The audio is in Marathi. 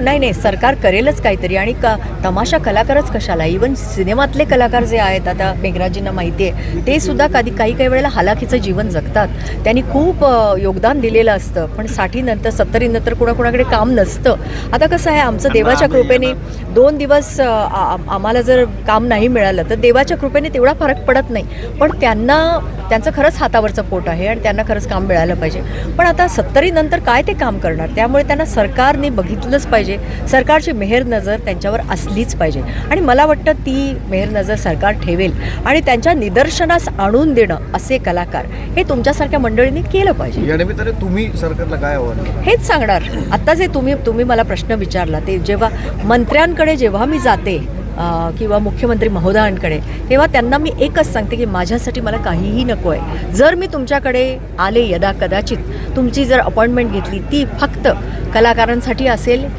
नाही नाही सरकार करेलच काहीतरी. आणि का तमाशा कलाकारच कशाला? इवन सिनेमातले कलाकार जे आहेत आता मेघराजींना माहिती आहे ते सुद्धा कधी काही काही वेळेला हालाखीचं जीवन जगतात. त्यांनी खूप योगदान दिलेलं असतं. पण साठीनंतर सत्तरीनंतर कुणाकुणाकडे काम नसतं. आता कसं आहे आमचं देवाच्या कृपेने दोन दिवस आम्हाला जर काम नाही मिळालं तर देवाच्या कृपेने तेवढा फरक पडत नाही. पण त्यांना त्यांचं खरंच हातावरचं पोट आहे आणि त्यांना खरंच काम मिळालं पाहिजे. पण आता सत्तरीनंतर काय ते काम करणार? त्यामुळे त्यांना सरकारने बघितलंच पाहिजे. सरकारची मेहर नजर त्यांच्यावर असलीच पाहिजे. आणि मला वाटतं ती मेहर नजर सरकार ठेवेल. आणि त्यांच्या निदर्शनास आणून देणं असे कलाकार हे तुमच्यासारख्या मंडळींनी केलं पाहिजे. या निमित्ताने तुम्ही सरकारला काय? हेच सांगणार. आत्ता जे तुम्ही तुम्ही मला प्रश्न विचारला ते जेव्हा मंत्र्यांकडे जेव्हा मी जाते किंवा मुख्यमंत्री महोदयांकडे तेव्हा त्यांना मी एकच सांगते की माझ्यासाठी मला काहीही नको आहे जर मी तुमच्याकडे आले यदा कदाचित तुमची जर अपॉइंटमेंट घेतली ती फक्त कलाकारांसाठी असेल